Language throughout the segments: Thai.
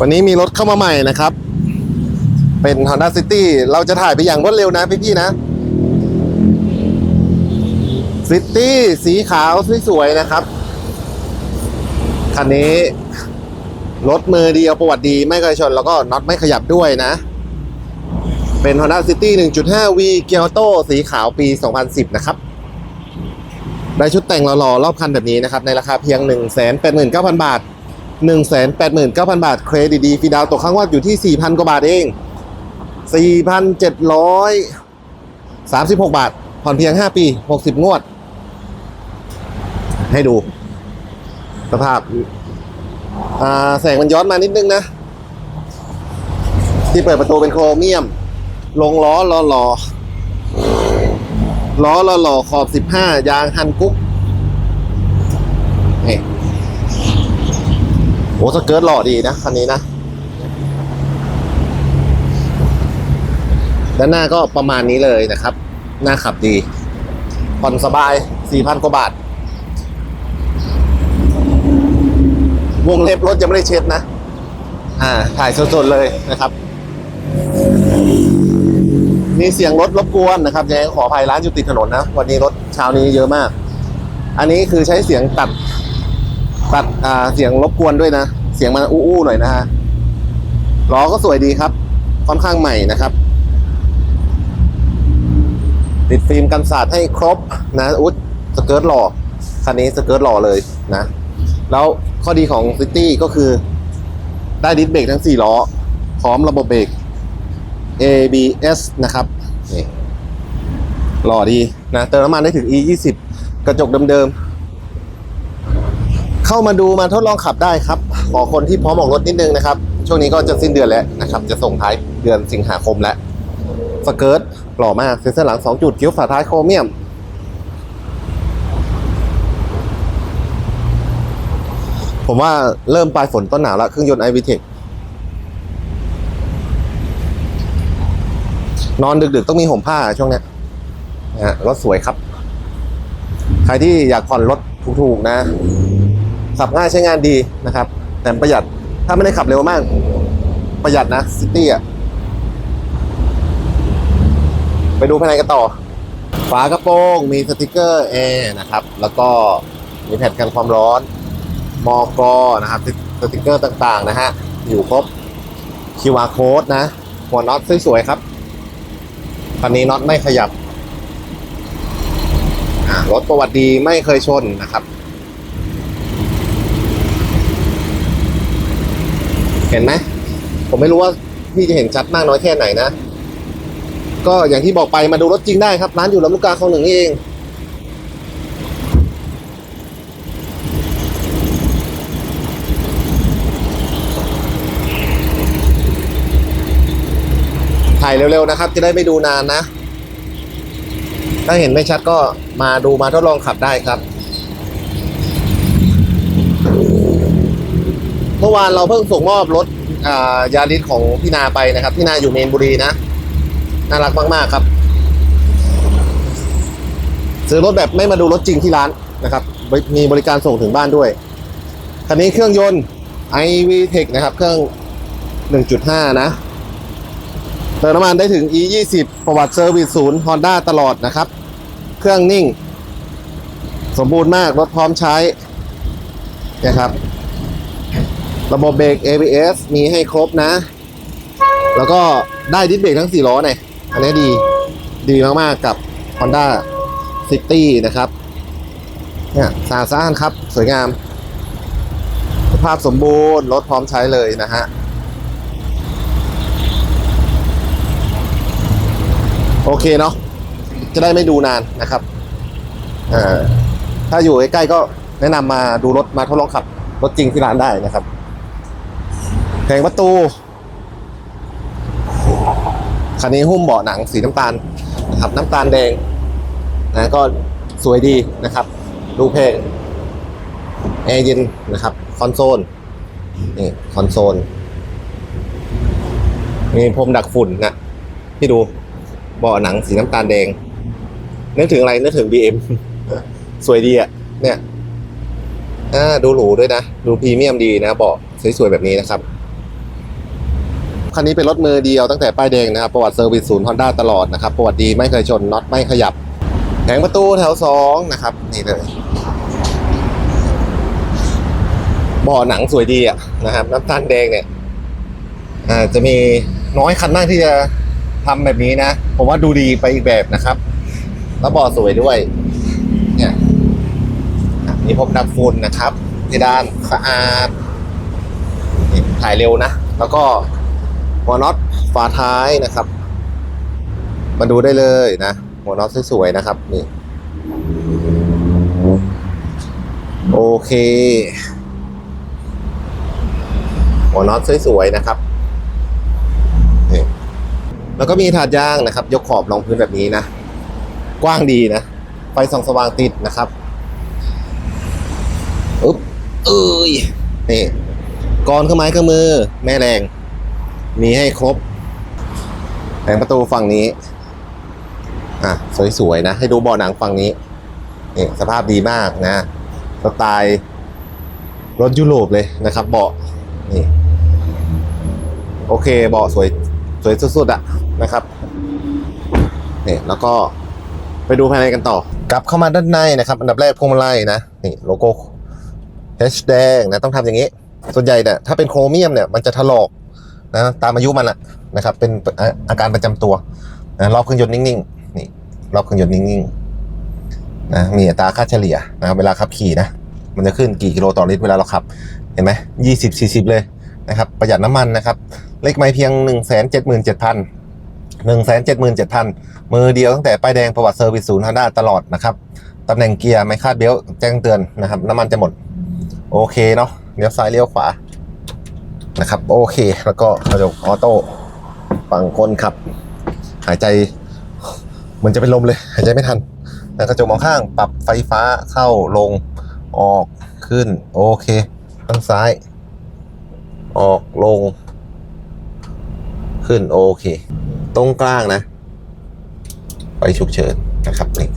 วันนี้มีรถเข้ามาใหม่นะครับ เป็น Honda City เราจะถ่ายไปอย่างรวดเร็วนะพี่ๆนะ City สีขาวสวยๆนะครับ คันนี้ รถมือเดีเอาประวัติดีไม่เคยชน แล้วก็น็อตไม่ขยับด้วยนะ เป็น Honda City 1.5 V เกียร์โตสีขาวปี 2010 นะครับ ได้ชุดแต่งหล่อๆรอบคันแบบนี้นะครับ ในราคาเพียง 189,000 บาท 189,000 บาท เครดิตดีฟีดาวตกข้างวัดอยู่ที่ 4,000 กว่าบาทเอง 4,736 บาท ผ่อนเพียง 5 ปี 60 งวด ให้ดู สภาพาแสงมันย้อนมานิดนึงนะ ที่เปิดประตูเป็นโครเมียม ลงล้อล้อล้อล้อล้อล้อขอบ 15 ยางฮันกุ๊ก โอ้สเกิร์ตหล่อดีนะคันนี้นะด้านหน้าก็ประมาณนี้เลยนะครับ หน้าขับดีผ่อนสบาย 4,000 กว่าบาท วงเล็บรถยังไม่ได้เช็ดนะ อ่า ถ่ายสดๆเลยนะครับ มีเสียงรถรบกวนนะครับยังขออภัยร้านอยู่ติดถนนนะ วันนี้รถเช้านี้เยอะมาก อันนี้คือใช้เสียงตัด ตัดอ่าเสียงรบกวนด้วยนะ เสียงมันอู้ๆหน่อยนะฮะล้อก็สวยดีครับ ค่อนข้างใหม่นะครับ ติดฟิล์มกันสาดให้ครบนะอุ๊ดสเกิร์ตหล่อคันนี้สเกิร์ตหล่อเลยนะ แล้วข้อดีของซิตี้ก็คือ ได้ดิสเบรกทั้ง 4 ล้อ พร้อมระบบเบรก ABS นะครับหล่อดีนะเติมน้ำมันได้ถึง E20 กระจกเดิมๆ เข้ามาดูมาทดลองขับได้ครับ ขอคนที่พร้อมออกรถนิดนึงนะครับ ช่วงนี้ก็จะสิ้นเดือนแล้วนะครับ จะส่งท้ายเดือนสิงหาคมแล้ว สเกิร์ตหล่อมากเซ็นเซอร์หลัง 2 จุดคิ้วฝาท้ายโครเมียม ผมว่าเริ่มปลายฝนต้นหนาวแล้วเครื่องยนต์ i v t e c นอนดึกๆ ต้องมีห่มผ้าช่วงนี้นะฮะรถสวยครับ ใครที่อยากผ่อนรถถูกๆนะ ขับง่ายใช้งานดีนะครับ แต่ประหยัดถ้าไม่ได้ขับเร็วมาก ประหยัดนะซิตี้อะไปดูภายในกันต่อ ฝากระโปรงมีสติกเกอร์แอร์นะครับ แล้วก็มีแผ่นกันความร้อน มอกอนะครับสติกเกอร์ต่างๆนะฮะ อยู่ครบ QR code นะ หัวน็อตสวยๆครับคันนี้น็อตไม่ขยับรถประวัติดีไม่เคยชนนะครับ เห็นไหมผมไม่รู้ว่าพี่จะเห็นชัดมากน้อยแค่ไหนนะ ก็อย่างที่บอกไปมาดูรถจริงได้ครับ ร้านอยู่ลำลูกกาคลองหนึ่งนี่เองถ่ายเร็วๆนะครับ จะได้ไม่ดูนานนะ ถ้าเห็นไม่ชัดก็มาดูมาทดลองขับได้ครับ เมื่อวานเราเพิ่งส่งมอบรถอ่ายาริสของพี่นาไปนะครับ พี่นาอยู่เมนบุรีนะ น่ารักมาก ๆ ครับ ซื้อรถแบบไม่มาดูรถจริงที่ร้านนะครับ มีบริการส่งถึงบ้านด้วย คันนี้เครื่องยนต์ iVTEC นะครับ เครื่อง 1.5 นะ เติมน้ำมันได้ถึง E20 ประวัติเซอร์วิสศูนย์ Honda ตลอดนะครับ เครื่องนิ่ง สมบูรณ์มาก รถพร้อมใช้นะครับ ระบบเบรก ABS มีให้ครบนะ แล้วก็ได้ดิสเบรกทั้ง 4 ล้อเนี่ยอันนี้ดีดีมากๆกับ Honda City นะครับเนี่ยสะอาดสะอ้านครับ สวยงาม สภาพสมบูรณ์ รถพร้อมใช้เลยนะฮะ โอเคเนาะจะได้ไม่ดูนานนะครับอ่าถ้าอยู่ใกล้ๆก็แนะนำมาดูรถมาทดลองขับ รถจริงที่ร้านได้นะครับ แผงประตู คันนี้หุ้มเบาะหนังสีน้ำตาลนะครับน้ำตาลแดงนะก็สวยดีนะครับ ดูเพลงแอร์เย็นนะครับคอนโซลนี่คอนโซลมีพรมดักฝุ่นนะที่ดูเบาะหนังสีน้ำตาลแดงนึกถึงอะไรนึกถึง BM สวยดีอะเนี่ยอ่าดูหรูด้วยนะ ดูพรีเมียมดีนะเบาะสวยๆแบบนี้นะครับ คันนี้เป็นรถมือเดียวตั้งแต่ป้ายแดงนะครับ ประวัติเซอร์วิสศูนย์ฮอนด้าตลอดนะครับ ประวัติดีไม่เคยชนน็อตไม่ขยับแผงประตูแถวสองนะครับนี่เลยเบ่อหนังสวยดีอะนะครับ น้ำตาลแดงเนี่ยอ่าจะมีน้อยคันมากที่จะทำแบบนี้นะ ผมว่าดูดีไปอีกแบบนะครับ แล้วเบ่อสวยด้วย เนี่ยอะมีพรมดำฝุ่นนะครับเพดานสะอาดนี่ถ่ายเร็วนะ แล้วก็ หัวน็อตฝาท้ายนะครับ มาดูได้เลยนะ หัวน็อตสวยๆนะครับนี่โอเค หัวน็อตสวยๆนะครับนี่แล้วก็มีถาดยางนะครับ ยกขอบรองพื้นแบบนี้นะ กว้างดีนะไฟส่องสว่างติดนะครับอึ๊บเอ้ยนี่กรอนเครื่องไม้เครื่องมือ แม่แรง มีให้ครบแผงประตูฝั่งนี้ อะ สวยๆนะ ให้ดูเบาะหนังฝั่งนี้นี่สภาพดีมากนะ สไตล์รถยุโรปเลยนะครับ เบาะนี่โอเคเบาะสวยสวยสุดๆอะนะครับนี่แล้วก็ไปดูภายในกันต่อ กลับเข้ามาด้านในนะครับ อันดับแรกพวงมาลัยนะนี่โลโก้ H แดงนะต้องทำอย่างนี้ ส่วนใหญ่เนี่ยถ้าเป็นโครเมียมเนี่ยมันจะถลอก นะตามอายุมันอะนะครับ เป็นอาการประจำตัวนะรอบเครื่องยนต์นิ่งๆนี่รอบเครื่องยนต์นิ่งๆนะมีอัตราค่าเฉลี่ยนะครับเวลาขับขี่นะมันจะขึ้นกี่กิโลต่อลิตรเวลาเราขับ เห็นไหมยี่สิบสี่สิบเลยนะครับ ประหยัดน้ำมันนะครับ เลขไม้เพียงหนึ่งแสนเจ็ดหมื่นเจ็ดพันหนึ่งแสนเจ็ดหมื่นเจ็ดพันมือเดียวตั้งแต่ป้ายแดงประวัติเซอร์วิสศูนย์ฮอนด้าตลอดนะครับตำแหน่งเกียร์ไม่คาดเบลแจ้งเตือนนะครับ น้ำมันจะหมด โอเคเนาะเลี้ยวซ้ายเลี้ยวขวา นะครับโอเค แล้วก็กระจกออโต้ฝั่งคนขับ หายใจเหมือนจะเป็นลมเลย หายใจไม่ทันกระจกมองข้างปรับไฟฟ้าเข้าลงออกขึ้น โอเคข้างซ้าย ออกลง ขึ้นโอเค ตรงกลางนะไปฉุกเฉินนะครับนี่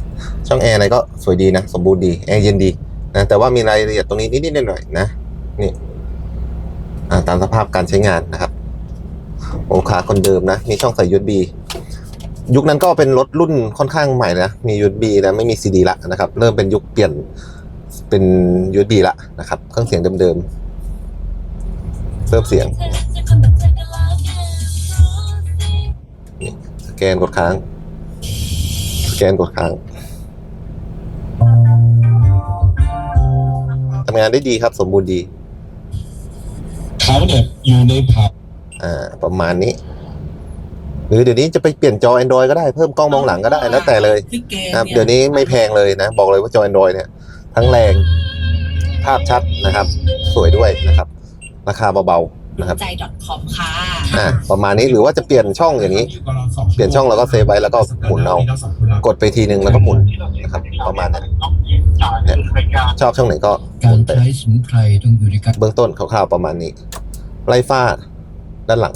ช่องแอร์อะไรก็สวยดีนะ สมบูรณ์ดี แอร์เย็นดีนะแต่ว่ามีรายละเอียดตรงนี้นิดๆหน่อยๆนะนี่ ตามสภาพการใช้งานนะครับโอขาคนเดิมนะ มีช่องใส่ USB ยุคนั้นก็เป็นรถรุ่นค่อนข้างใหม่นะ มี USB แล้วไม่มี CD ละนะครับ เริ่มเป็นยุคเปลี่ยนเป็น USB ละนะครับ เครื่องเสียงเดิมๆเพิ่มเสียง สแกนกดค้าง สแกนกดค้างทำงานได้ดีครับ สมบูรณ์ดี เขาเนี่ยอยู่ในผับอ่า ประมาณนี้ หรือเดี๋ยวนี้จะไปเปลี่ยนจอ Android ก็ได้เพิ่มกล้องมองหลังก็ได้แล้วแต่เลยพี่แกนะครับ เดี๋ยวนี้ไม่แพงเลยนะ บอกเลยว่าจอ Android เนี่ย ทั้งแรง ภาพชัดนะครับ สวยด้วยนะครับ ราคาเบาๆ นะครับใจ .com ค่ะอ่าประมาณนี้หรือว่าจะเปลี่ยนช่องอย่างนี้ เปลี่ยนช่องแล้วก็เซฟไว้แล้วก็หมุนเอากดไปทีนึงแล้วก็หมุนนะครับประมาณนั้นเนี่ยชอบช่องไหนก็หกามุรนไปใช้สมุนไพรต้องอยู่ในการเบื้องต้นคร่าวๆประมาณนี้ไล่ฟ้าด้านหลัง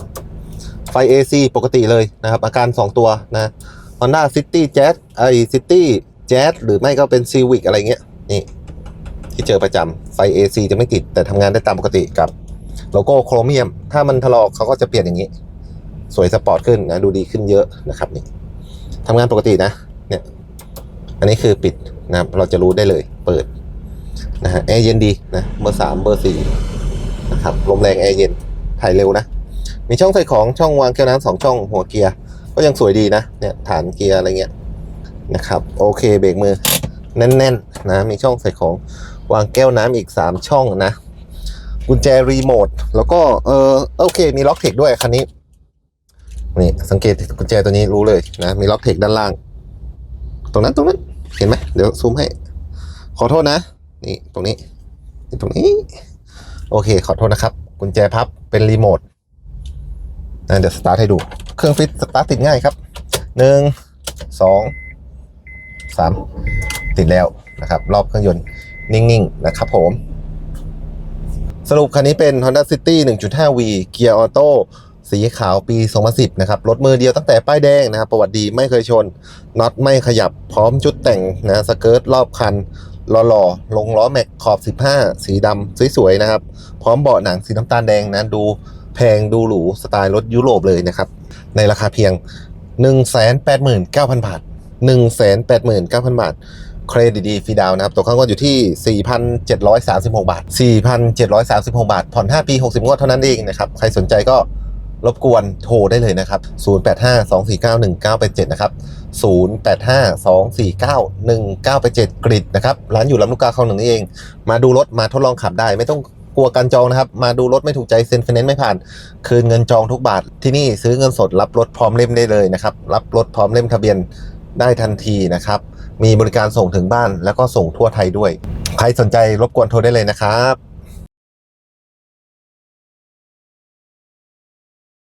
ไฟ AC ปกติเลยนะครับ อาการ 2 ตัวนะ Honda City Jazz ไอ City Jazz หรือไม่ก็เป็น Civic อะไรเงี้ย นี่ ที่เจอประจำไฟ AC จะไม่ติดแต่ทำงานได้ตามปกติกับ โลโก้โครเมียม ถ้ามันถลอกเขาก็จะเปลี่ยนอย่างนี้ สวยสปอร์ตขึ้นนะดูดีขึ้นเยอะนะครับนี่ทำงานปกตินะเนี่ยอันนี้คือปิดนะครับเราจะรู้ได้เลยเปิดนะฮะแอร์เย็นดีนะเบอร์สามเบอร์สี่นะครับลมแรงแอร์เย็นถ่ายเร็วนะ มีช่องใส่ของช่องวางแก้วน้ำสองช่องหัวเกียร์ก็ยังสวยดีนะเนี่ยฐานเกียร์อะไรเงี้ยนะครับโอเคเบรกมือแน่นๆนะมีช่องใส่ของวางแก้วน้ำอีกสามช่องนะ กุญแจรีโมทแล้วก็เออโอเค มีล็อกเทคด้วยคันนี้นี่สังเกตกุญแจตัวนี้รู้เลยนะมีล็อกเทคด้านล่าง ตรงนั้นตรงนั้นเห็นไหมเดี๋ยวซูมให้ ขอโทษนะ นี่ตรงนี้นี่ตรงนี้ โอเค ขอโทษนะครับ กุญแจพับเป็นรีโมทนะเดี๋ยวสตาร์ทให้ดู เครื่องฟิตสตาร์ทติดง่ายครับหนึ่งสองสามติดแล้วนะครับ รอบเครื่องยนต์นิ่งๆนะครับผม สรุปคันนี้เป็น Honda City 1.5V เกียร์ออโต้สีขาวปี 2010 นะครับ รถมือเดียวตั้งแต่ป้ายแดงนะครับ ประวัติดีไม่เคยชน น็อตไม่ขยับ พร้อมชุดแต่งนะสเกิร์ตรอบคันหล่อๆ ลงล้อแม็กขอบ 15 สีดำสวยๆ นะครับ พร้อมเบาะหนังสีน้ำตาลแดงนะ ดูแพพงดูหรูสไตล์รถยุโรปเลยนะครับ ในราคาเพียง 189,000 บาท 189,000 บาท เครดิตดีฟรีดาวนะครับตัวข้างงวดอยู่ที่ 4,736 บาท 4,736 บาท ผ่อน 5 ปี 60 งวดเท่านั้นเองนะครับใครสนใจก็รบกวนโทรได้เลยนะครับ 0852491987 นะครับ 0852491987 กริดนะครับ ร้านอยู่ลำลูกกาคลองหนึ่งนี่เอง มาดูรถมาทดลองขับได้ ไม่ต้องกลัวการจองนะครับ มาดูรถไม่ถูกใจเซ็นไฟแนนซ์ไม่ผ่าน คืนเงินจองทุกบาท ที่นี่ซื้อเงินสดรับรถพร้อมเล่มได้เลยนะครับ รับรถพร้อมเล่มทะเบียนได้ทันทีนะครับ มีบริการส่งถึงบ้านแล้วก็ส่งทั่วไทยด้วย ใครสนใจรบกวนโทรได้เลยนะครับ